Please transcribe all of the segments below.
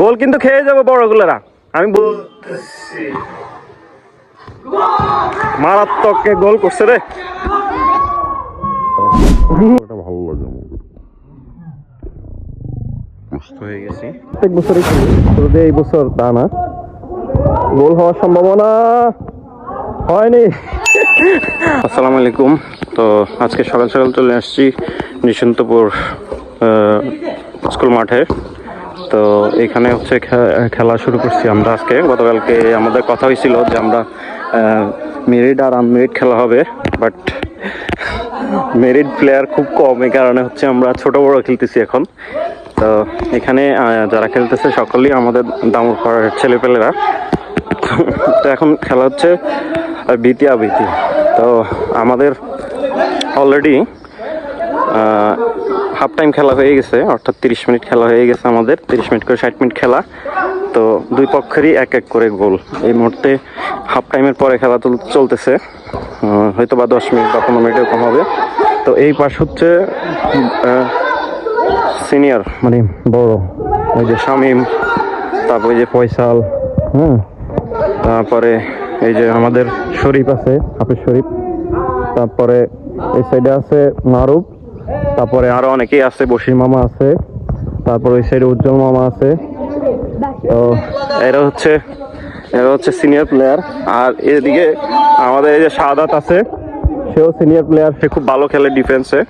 গোল কিন্তু খেয়ে যাব বড়গুলোরা আমি বলতেছি মারাত্মক গোল করছে রে। এটা ভালো লাগে হয়ে গেছি। প্রত্যেক বছরই খেলি। এই বছর তা না গোল হওয়ার সম্ভাবনা হয়নি। আসসালামু আলাইকুম। তো আজকে সকাল সকাল চলে আসছি নিশান্তপুর আহ, স্কুল মাঠে। তো এখানে হচ্ছে খেলা শুরু করছি আমরা আজকে। গতকালকে আমাদের কথা হয়েছিল যে আমরা মেরিট আর আনমেরিট খেলা হবে বাট মেরিট প্লেয়ার খুব কম, এই কারণে হচ্ছে আমরা ছোট বড় খেলতেছি এখন। তো এখানে যারা খেলতেছে সকলেই আমাদের দামুর পাড়ার ছেলেপেলেরা। তো এখন খেলা হচ্ছে বিতি আবৃতি তো আমাদের অলরেডি হাফ টাইম খেলা হয়ে গেছে, অর্থাৎ তিরিশ মিনিট খেলা হয়ে গেছে আমাদের, তিরিশ মিনিট করে ষাট মিনিট খেলা। তো দুই পক্ষেরই এক এক করে গোল। এই মুহূর্তে হাফ টাইমের পরে খেলা চল- চলতেছে। হয়তো বা দশ মিনিট বা পনেরো মিনিট এরকম হবে। তো এই পাশ হচ্ছে সিনিয়র মানে বড়, ওই যে শামিম, তারপরে যে ফয়সাল হ্যাঁ তারপরে এই যে আমাদের শরীফ আছে, হাফিজ শরীফ। তারপরে এই সাইডে আছে মারুফ তারপরে আরও অনেকেই আছে বশির মামা আছে, তারপরে ওই উজ্জ্বল মামা আছে। তো এরা হচ্ছে এরা হচ্ছে সিনিয়র প্লেয়ার আর এদিকে আমাদের এই যে শাহাদাত আছে, সেও সিনিয়র প্লেয়ার সে খুব ভালো খেলে ডিফেন্সে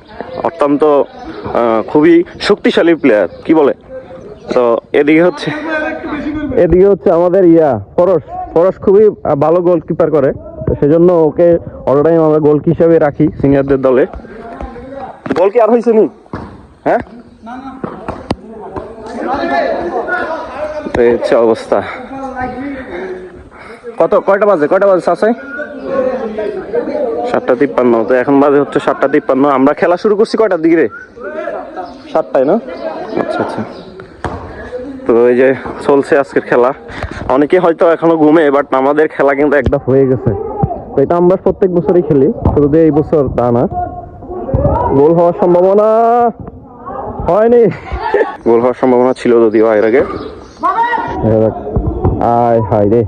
অত্যন্ত খুবই শক্তিশালী প্লেয়ার কি বলে? তো এদিকে হচ্ছে এদিকে হচ্ছে আমাদের ইয়া পরশ পরশ খুবই ভালো গোলকিপার করে। সেজন্য ওকে অল টাইম আমরা গোল হিসাবে রাখি সিনিয়রদের দলে। গোল কি আর হয়েছে নি? হ্যাঁ? হচ্ছে অবস্থা। কত, কয়টা বাজে? কয়টা বাজে সাসাই সাতটা তিপ্পান্ন, তো এখন বাজে হচ্ছে সাতটা তিপ্পান্ন। আমরা খেলা শুরু করছি কয়টার দিকে রে? সাতটায় না? আচ্ছা আচ্ছা। তো এই যে চলছে আজকের খেলা। অনেকে হয়তো এখনও ঘুমে বাট আমাদের খেলা কিন্তু একটা হয়ে গেছে। এটা আমরা প্রত্যেক বছরই খেলি। শুধু এই বছর তা না। গোল হওয়ার সম্ভাবনা হয়নি। গোল হওয়ার সম্ভাবনা ছিল যদিও এর আগে। আয় হায় রে।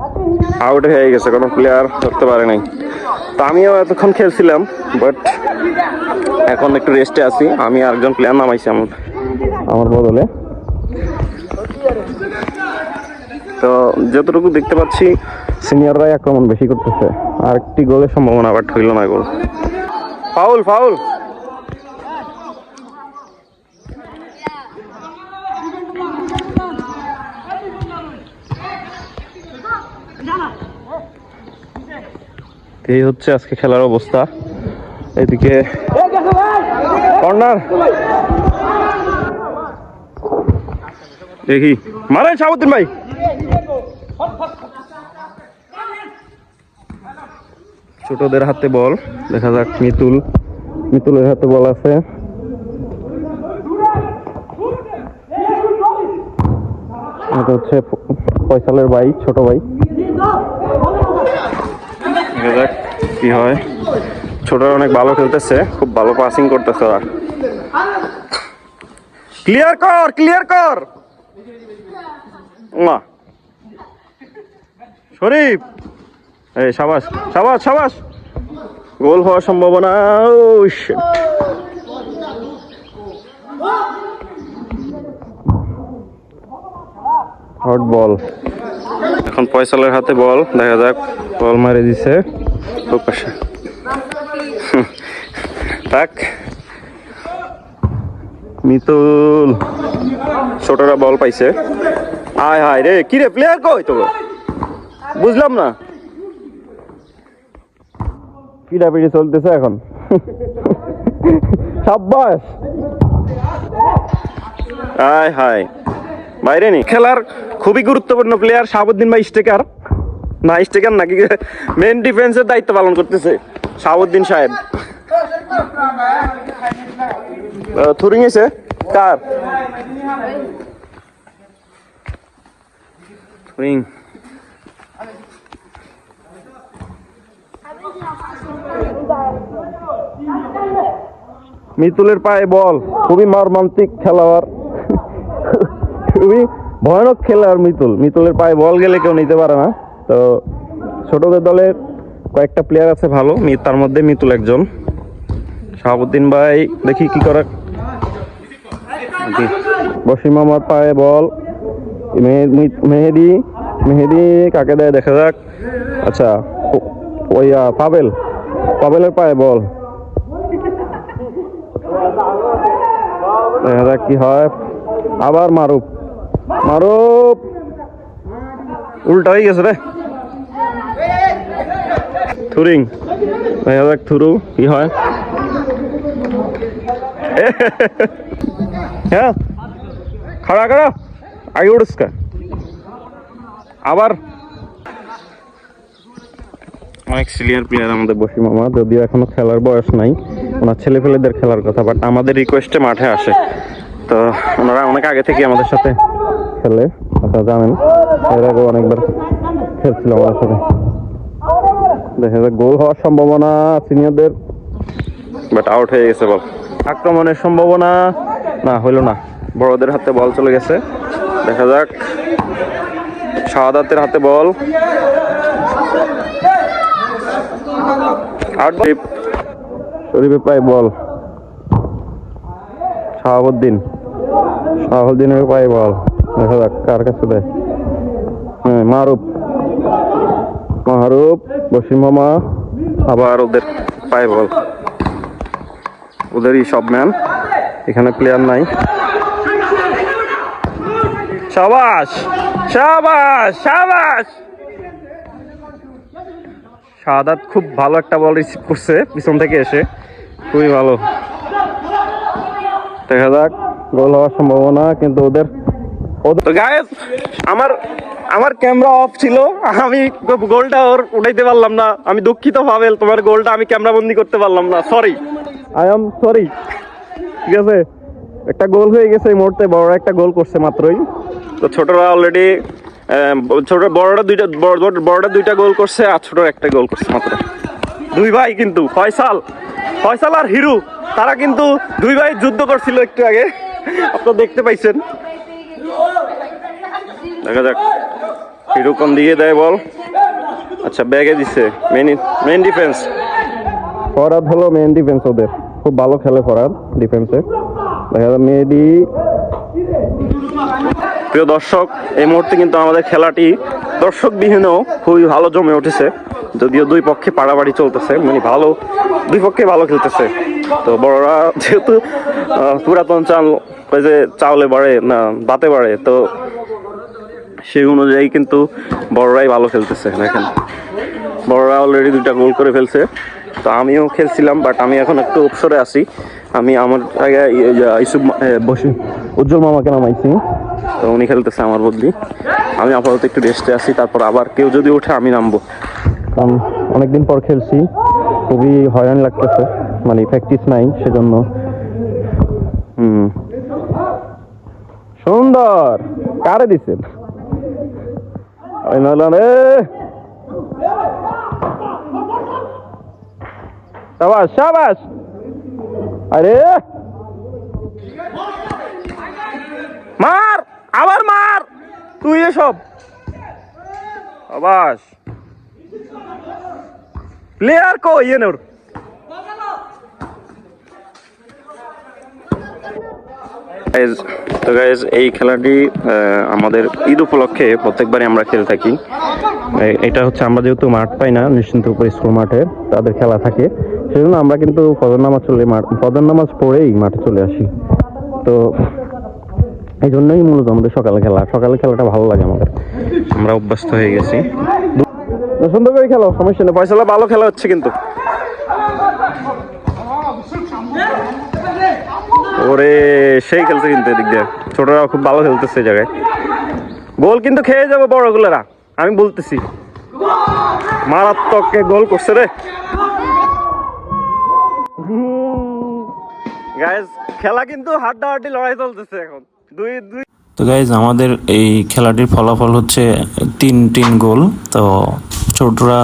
আউট হয়ে গেছে কোনো প্লেয়ার ধরতে পারে নাই। তো আমিও এতক্ষণ খেলছিলাম বাট এখন একটু রেস্টে আছি। আমি আরেকজন প্লেয়ার নামাইছি আমার। আমার বদলে। তো যতটুকু দেখতে পাচ্ছি সিনিয়ররাই আক্রমণ বেশি করতেছে। আর একটি গোলের সম্ভাবনা। বাট হইল না গোল। ফাউল ফাউল এই হচ্ছে আজকে খেলার অবস্থা। এদিকে কর্নার। দেখি। মারেন শাহাবুদ্দিন ভাই। ছোটদের হাতে বল। দেখা যাক মিতুল। মিতুলের হাতে বল আছে। হচ্ছে ফয়সালের ভাই, ছোট ভাই। দেখা যাক কি হয়। ছোটরা অনেক ভালো খেলতেছে, খুব ভালো পাসিং করতেছে ওরা। ক্লিয়ার কর ক্লিয়ার কর! মা শরীফ! এই, সাবাস সাবাস সাবাস! গোল হওয়ার সম্ভাবনা. হট বল এখন পয়সালের হাতে বল, দেখা যাক। বল মারে দিছে। তাক মিতুল। ছোটরা বল পাইছে। আয়, হায় রে, কি রে প্লেয়ার কই তো বুঝলাম না। পিড়াপিড়ি চলতেছে এখন। সাব্বাস। আয়, হায়। বাইরে নি খেলার খুবই গুরুত্বপূর্ণ প্লেয়ার শাহাবুদ্দিন ভাই স্টেকার। না, স্টেকার নাকি মেন ডিফেন্সের দায়িত্ব পালন করতেছে শাহাবুদ্দিন সাহেব। থুরিং এসে? কার? থুরিং মিতুলের পায়ে বল। খুবই মর্মান্তিক খেলোয়াড়। খুবই ভয়ানক খেলার মিতুল। মিতুলের পায়ে বল গেলে কেউ নিতে পারে না। তো ছোটদের দলের কয়েকটা প্লেয়ার আছে ভালো। তার মধ্যে মিতুল একজন। শাহাবুদ্দিন ভাই, দেখি কি করে বসিম আমার পায়ে বল। মেহেদি মেহেদি কাকে দেয় দেখা যাক। আচ্ছা ওই পাবেল। পাবেলের পায়ে বল। দেখা যাক কি হয়। আবার মারুপ মারুপ উল্টা হয়ে গেছে রে। থুরিং। দেখা থুরু, কি হয়? হ্যাঁ। খাড়া খাড়া। আগে উঠুসকা আবার। অনেক সিনিয়র প্লেয়ার আমাদের বসি মামা, যদিও এখনও খেলার বয়স নাই। ওনার ছেলে খেলার কথা বাট আমাদের রিকোয়েস্টে মাঠে আসে। তো ওনারা অনেক আগে থেকে আমাদের সাথে খেলে আপনারা জানেন এর আগে অনেকবার খেলছিল আমাদের সাথে। দেখা যাক গোল হওয়ার সম্ভাবনা সিনিয়রদের। বাট আউট হয়ে গেছে বল আক্রমণের সম্ভাবনা না হইল না। বড়দের হাতে বল চলে গেছে। দেখা যাক শাহাদাতের হাতে বল শরীফ পায়ে বল শাহাবুদ্দিন শাহাবুদ্দিনের পায়ে বল দেখা যাক, কার কাছে দেয়? হ্যাঁ মারুপ মাহরুপ বসিম মামা। আবার ওদের পায়ে বল। ওদেরই সব ম্যান। এখানে প্লেয়ার নাই। সাবাস! সাবাস! সাবাস! শাহাদাত খুব ভালো একটা বল রিসিভ করছে, পিছন থেকে এসে। খুবই ভালো। দেখা যাক গোল হওয়ার সম্ভাবনা, কিন্তু ওদের আমার আমার ক্যামেরা অফ ছিল। আমি গোলটা ওর উঠাইতে পারলাম না। আমি দুঃখিত পাবেল তোমার গোলটা আমি ক্যামেরা বন্দি করতে পারলাম না। সরি আই এম সরি ঠিক আছে? একটা গোল হয়ে গেছে এই মুহূর্তে বড় একটা গোল করছে মাত্রই। তো ছোটরা অলরেডি ছোট বড়রা দুইটা বড়- বড়রা দুইটা গোল করছে আর ছোট একটা গোল করছে মাত্র। দুই ভাই কিন্তু ফয়সাল। ফয়সাল আর হিরু তারা কিন্তু দুই ভাই যুদ্ধ করছিল একটু আগে। আপনারা দেখতে পাইছেন। দেখা যাক। হিরু কোন দিকে দেয় বল? আচ্ছা ব্যাগে দিছে। মেন মেন ডিফেন্স ফরাদ হলো মেন ডিফেন্স ওদের। খুব ভালো খেলে ফরাদ ডিফেন্সে দেখা যায় মেহেদি প্রিয় দর্শক এই মুহূর্তে কিন্তু আমাদের খেলাটি দর্শকবিহীনও খুবই ভালো জমে উঠেছে। যদিও দুই পক্ষে পাড়াবাড়ি চলতেছে মানে ভালো দুই পক্ষে ভালো খেলতেছে। তো বড়রা যেহেতু পুরাতন চাল ওই যে চাউলে বাড়ে না বাতে বাড়ে তো সেই অনুযায়ী কিন্তু বড়রাই ভালো খেলতেছে, দেখেন। বড়রা অলরেডি দুইটা গোল করে ফেলছে। তো আমিও খেলছিলাম বাট আমি এখন একটু অবসরে আছি। আমি আমার আগে ইয়ে ইসুফ বসি উজ্জ্বল মামাকে নামাইছি। তো উনি খেলতেছে আমার বদলি। আমি আপাতত একটু রেস্টে আছি, তারপর আবার কেউ যদি ওঠে আমি নামবো। কারণ অনেকদিন পর খেলছি, খুবই হয়রান লাগতেছে মানে প্র্যাকটিস নাই, সেজন্য। হুম। সুন্দর! কারে দিছেন? নইল রে সাবাস সাবাস আরে মার আবার মার। তুই এসব। আবাস প্লেয়ার কো ইয়ে নোর তো গাইজ এই খেলাটি আমাদের ঈদ উপলক্ষে প্রত্যেকবারই আমরা খেলে থাকি। এটা হচ্ছে আমরা যেহেতু মাঠ পাই না, নিশ্চিন্তপুর স্কুল মাঠে, তাদের খেলা থাকে। সেজন্য আমরা কিন্তু ফজর নামাজ চলে মাঠ, ফজর নামাজ পড়েই মাঠে চলে আসি। তো এই জন্যই মূলত আমাদের সকালে খেলা। সকালে খেলাটা ভালো লাগে আমাদের। আমরা অভ্যস্ত হয়ে গেছি। সুন্দর করে খেলো, সমস্যা নেই। পয়সালা ভালো খেলা হচ্ছে কিন্তু। ওরে, সেই খেলছে কিন্তু এদিক দিয়ে। ছোটরা খুব ভালো খেলতেছে জায়গায়। গোল কিন্তু খেয়ে যাবে বড়গুলোরা, আমি বলতেছি। মারাত্মক গোল করছে রে। গাইজ খেলা কিন্তু হাড্ডাহাড্ডি লড়াই চলতেছে এখন। দুই দুই। তো গাইজ আমাদের এই খেলাটির ফলাফল হচ্ছে তিন তিন গোল। তো ছোটরা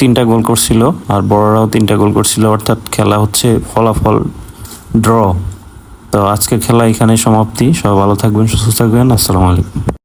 তিনটা গোল করছিল আর বড়রাও তিনটা গোল করছিল। অর্থাৎ খেলা হচ্ছে ফলাফল ড্র। তো আজকের খেলা এখানে সমাপ্তি। সবাই ভালো থাকবেন সুস্থ থাকবেন। আসসালামু আলাইকুম।